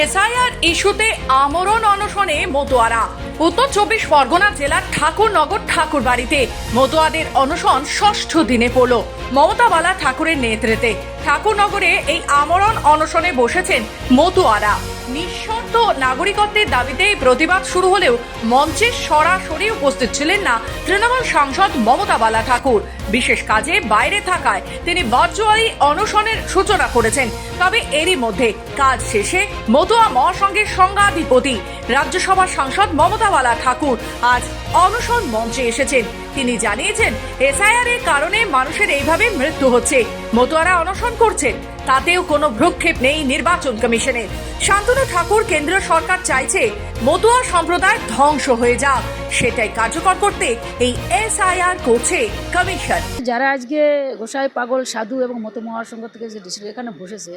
SIR ইস্যুতে আমরণ অনশনে মতোয়ারা। উত্তর চব্বিশ পরগনা জেলার ঠাকুরনগর ঠাকুর বাড়িতে মতোয়াদের অনশন ষষ্ঠ দিনে পড়ল। মমতা বালা ঠাকুরের নেতৃত্বে ঠাকুরনগরে এই আমরণ অনশনে বসেছেন মতুয়ারা। নিঃশর্ত নাগরিকত্বের দাবিতে প্রতিবাদ শুরু হলেও মঞ্চে সরাসরি উপস্থিত ছিলেন না তৃণমূল সাংসদ মমতা বালা ঠাকুর বিশেষ কাজে বাইরে থাকায় তিনি ভার্চুয়ালি অনশনের সূচনা করেছেন। তবে এরই মধ্যে কাজ শেষে মতুয়া মহাসংঘের সংঘাধিপতি, রাজ্যসভার সাংসদ মমতা বালা ঠাকুর আজ অনশন মঞ্চে এসেছেন। তিনি জানিয়েছেন, এসআইআর এর কারণে মানুষের এইভাবে মৃত্যু হচ্ছে। মতুয়ারা অনশন করছেন। তাতেও কোনো ভ্রুক্ষেপ নেই নির্বাচন কমিশনের। শান্তনু ঠাকুর কেন্দ্রীয় সরকার চাইছে মতুয়া সম্প্রদায় ধ্বংস হয়ে যাক। সেটাই কার্যকর করতে এই এসআইআর করছে কমিশন। যারা আজকে গোসাই পাগল, সাধু এবং মতো মহাসংঘ থেকে যে ডিস্ট্রিক্ট এখানে বসেছে,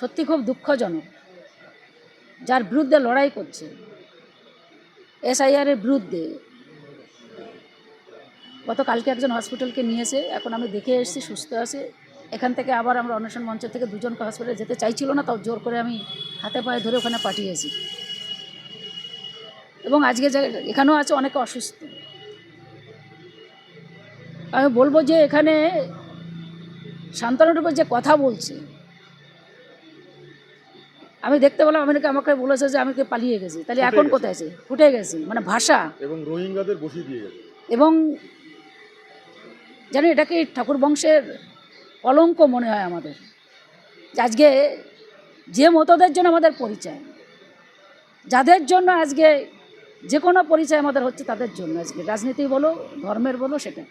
সত্যি খুব দুঃখজনক। যার বিরুদ্ধে লড়াই করছে, এসআইআরের বিরুদ্ধে। গতকালকে একজন হসপিটালকে নিয়েছে, এখন আমি দেখে এসেছি, সুস্থ আছে। এখান থেকে আবার আমরা অন্বেষণ মঞ্চ থেকে দুজনকে হসপিটালে যেতে চাইছিল না তাও জোর করে আমি হাতে পায়ে ধরে ওখানে পাঠিয়েছি। এবং আজকে এখানেও আছে অনেকে অসুস্থ। আমি বলব যে এখানে শান্তনুর উপর যে কথা বলছে আমি দেখতে পেলাম আমেরিকা আমাকে বলেছে যে আমি কি পালিয়ে গেছি। তাহলে এখন কোথায় আছে? ফুটে গেছি মানে ভাষা। এবং রোহিঙ্গাদের বসিয়ে দিয়ে গেছে। এবং জানি এটাকে ঠাকুর বংশের কলঙ্ক মনে হয় আমাদের। আজকে যে মতদের জন্য আমাদের পরিচয়, যাদের জন্য আজকে যে কোনো পরিচয় আমাদের হচ্ছে তাদের জন্য। আজকে রাজনীতি বলো, ধর্মের বলো সেটা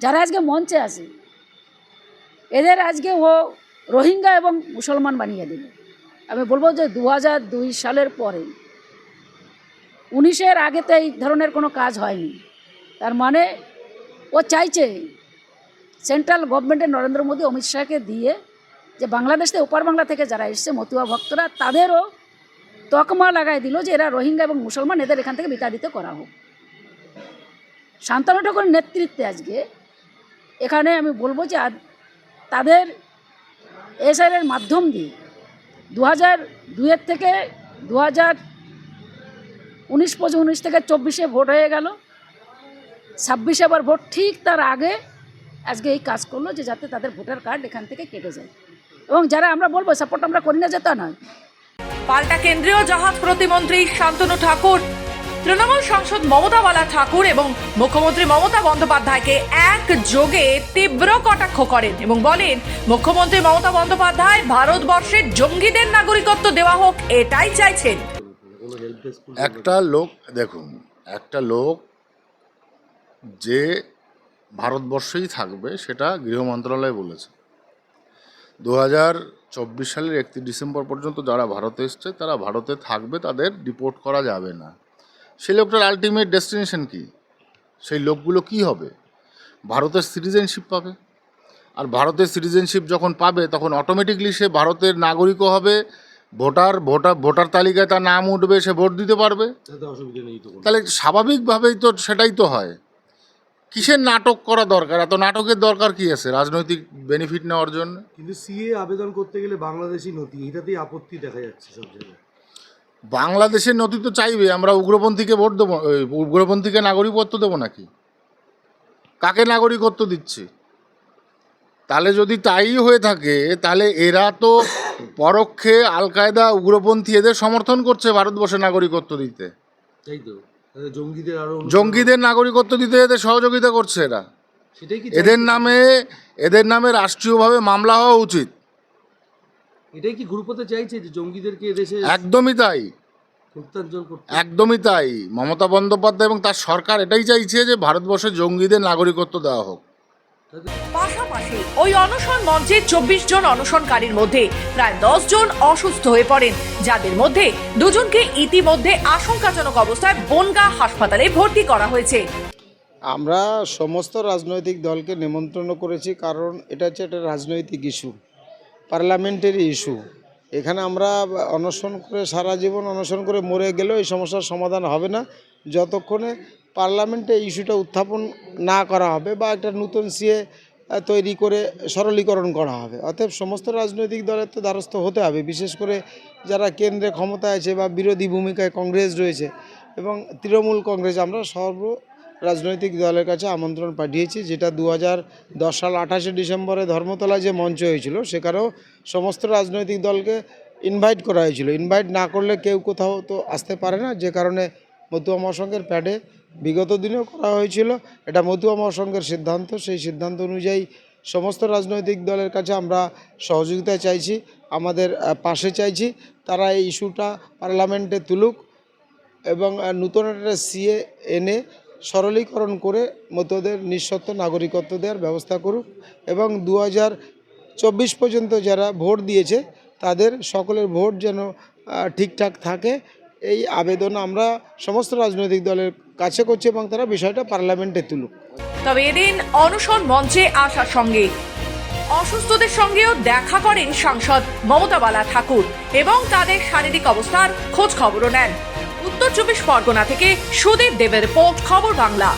যারা আজকে মঞ্চে আছে, এদের আজকে ও রোহিঙ্গা এবং মুসলমান বানিয়ে দিল আমি বলব যে দু দুই সালের পরে, উনিশের আগে তো এই ধরনের কোনো কাজ হয়নি। তার মানে ও চাইছে সেন্ট্রাল গভর্নমেন্টের নরেন্দ্র মোদী অমিত শাহকে দিয়ে যে বাংলাদেশ থেকে ওপার বাংলা থেকে যারা এসছে, মতুয়া ভক্তরা, তাদেরও তকমা লাগাই দিল যে এরা রোহিঙ্গা এবং মুসলমান, এদের এখান থেকে বিতাড়িত করা হোক। শান্তনু ঠাকুরের নেতৃত্বে আজকে এখানে আমি বলব যে তাদের এসআরের মাধ্যম দিয়ে দু হাজার দুইয়ের থেকে দু হাজার উনিশ পর্যন্ত উনিশ থেকে চব্বিশে ভোট হয়ে গেল। ছাব্বিশে আবার ভোট ঠিক তার আগে আজকে এই কাজ করল যে যাতে তাদের ভোটার কার্ড এখান থেকে কেটে যায়। এবং যারা আমরা বলব সাপোর্ট আমরা করি না যে তা নয়। পাল্টা কেন্দ্রীয় জাহাজ প্রতিমন্ত্রী শান্তনু ঠাকুর তৃণমূল সাংসদ মমতা বালা ঠাকুর এবং মুখ্যমন্ত্রী মমতা বন্দ্যোপাধ্যায়কে এক যোগে তীব্র কটাক্ষ করেন এবং বলেন মুখ্যমন্ত্রী মমতা বন্দ্যোপাধ্যায় ভারতবর্ষের জঙ্গিদের নাগরিকত্ব দেওয়া হোক এটাই চাইছেন। একটা লোক দেখুন একটা লোক যে ভারতবর্ষেই থাকবে সেটা গৃহ মন্ত্রণালয় বলেছে। দু হাজার চব্বিশ সালের একত্রিশ ডিসেম্বর পর্যন্ত যারা ভারতে এসছে তারা ভারতে থাকবে তাদের ডিপোর্ট করা যাবে না। সেই লোকটার আলটিমেট ডেস্টিনেশন কি? সেই লোকগুলো কি হবে? ভারতের সিটিজেনশিপ পাবে। আর ভারতের সিটিজেনশিপ যখন পাবে তখন অটোমেটিকলি সে ভারতের নাগরিকও হবে ভোটার ভোটার ভোটার তালিকায় তার নাম উঠবে সে ভোট দিতে পারবে। তাহলে স্বাভাবিকভাবেই তো সেটাই তো হয়। কিসের নাটক করা দরকার? এত নাটকের দরকার কি আছে? রাজনৈতিক বেনিফিট নেওয়ার জন্য? কিন্তু সিএ আবেদন করতে গেলে বাংলাদেশি নথি এটাতেই আপত্তি দেখা যাচ্ছে সব জায়গায়। বাংলাদেশের নথি তো চাইবে আমরা উগ্রপন্থীকে ভোট দেবো উগ্রপন্থীকে নাগরিকত্ব দেবো নাকি? কাকে নাগরিকত্ব দিচ্ছে? তাহলে যদি তাই হয়ে থাকে তাহলে এরা তো পরোক্ষে আল কায়দা উগ্রপন্থী এদের সমর্থন করছে ভারতবর্ষে নাগরিকত্ব দিতে। তাই তো। জঙ্গিদের আরও জঙ্গিদের নাগরিকত্ব দিতে এদের সহযোগিতা করছে এরা। এদের নামে এদের নামে রাষ্ট্রীয়ভাবে মামলা হওয়া উচিত। এটাই কি গ্রুপ হতে চাইছে যে জঙ্গিদেরকে এদেশে একদমই তাই। একদমই তাই। মমতা বন্দ্যোপাধ্যায় এবং তার সরকার এটাই চাইছে যে ভারতবর্ষে জঙ্গিদের নাগরিকত্ব দেওয়া হোক। পাশাপাশি ওই অনশন মঞ্চে চব্বিশ জন অনশনকারীর মধ্যে প্রায় দশ জন অসুস্থ হয়ে পড়েন, যাদের মধ্যে দুজনকে ইতিমধ্যে আশঙ্কাজনক অবস্থায় বনগা হাসপাতালে ভর্তি করা হয়েছে। আমরা সমস্ত রাজনৈতিক দলকে নিমন্ত্রণ করেছি কারণ এটা হচ্ছে একটা রাজনৈতিক ইস্যু, পার্লামেন্টারি ইস্যু। এখানে আমরা অনশন করে সারা জীবন অনশন করে মরে গেলেও এই সমস্যার সমাধান হবে না। যতক্ষণে পার্লামেন্টে ইস্যুটা উত্থাপন না করা হবে বা একটা নতুন সিএ তৈরি করে সরলীকরণ করা হবে। অতএব সমস্ত রাজনৈতিক দলের তো দ্বারস্থ হতে হবে, বিশেষ করে যারা কেন্দ্রে ক্ষমতায় আছে বা বিরোধী ভূমিকায় কংগ্রেস রয়েছে এবং তৃণমূল কংগ্রেস। আমরা সর্ব রাজনৈতিক দলের কাছে আমন্ত্রণ পাঠিয়েছি, যেটা দু দশ সাল আঠাশে ডিসেম্বরে ধর্মতলা যে মঞ্চ হয়েছিল, সেখানেও সমস্ত রাজনৈতিক দলকে ইনভাইট করা হয়েছিল। ইনভাইট না করলে কেউ কোথাও তো আসতে পারে না, যে কারণে মতুয়া মহাসংঘের প্যাডে বিগত দিনেও করা হয়েছিল। এটা মতুয়া মহাসংঘের সিদ্ধান্ত। সেই সিদ্ধান্ত অনুযায়ী সমস্ত রাজনৈতিক দলের কাছে আমরা সহযোগিতা চাইছি, আমাদের পাশে চাইছি। তারা এই ইস্যুটা পার্লামেন্টে তুলুক এবং নূতন একটা সিএ এনে সরলীকরণ করে মতোদের নিঃশর্ত নাগরিকত্ব দেওয়ার ব্যবস্থা করুক এবং দু চব্বিশ পর্যন্ত যারা ভোট দিয়েছে, তাদের সকলের ভোট যেন ঠিকঠাক থাকে। এই আবেদন আমরা সমস্ত রাজনৈতিক দলের কাছে করছে এবং তারা বিষয়টা পার্লামেন্টে তুলুক। তবে এদিন অনশন মঞ্চে আসার সঙ্গে অসুস্থদের সঙ্গেও দেখা করেন সাংসদ মমতা বালা ঠাকুর এবং তাদের শারীরিক অবস্থার খোঁজ খবরও নেন। উত্তর চব্বিশ পরগনা থেকে সুদীপ দেবের রিপোর্ট, খবর বাংলা।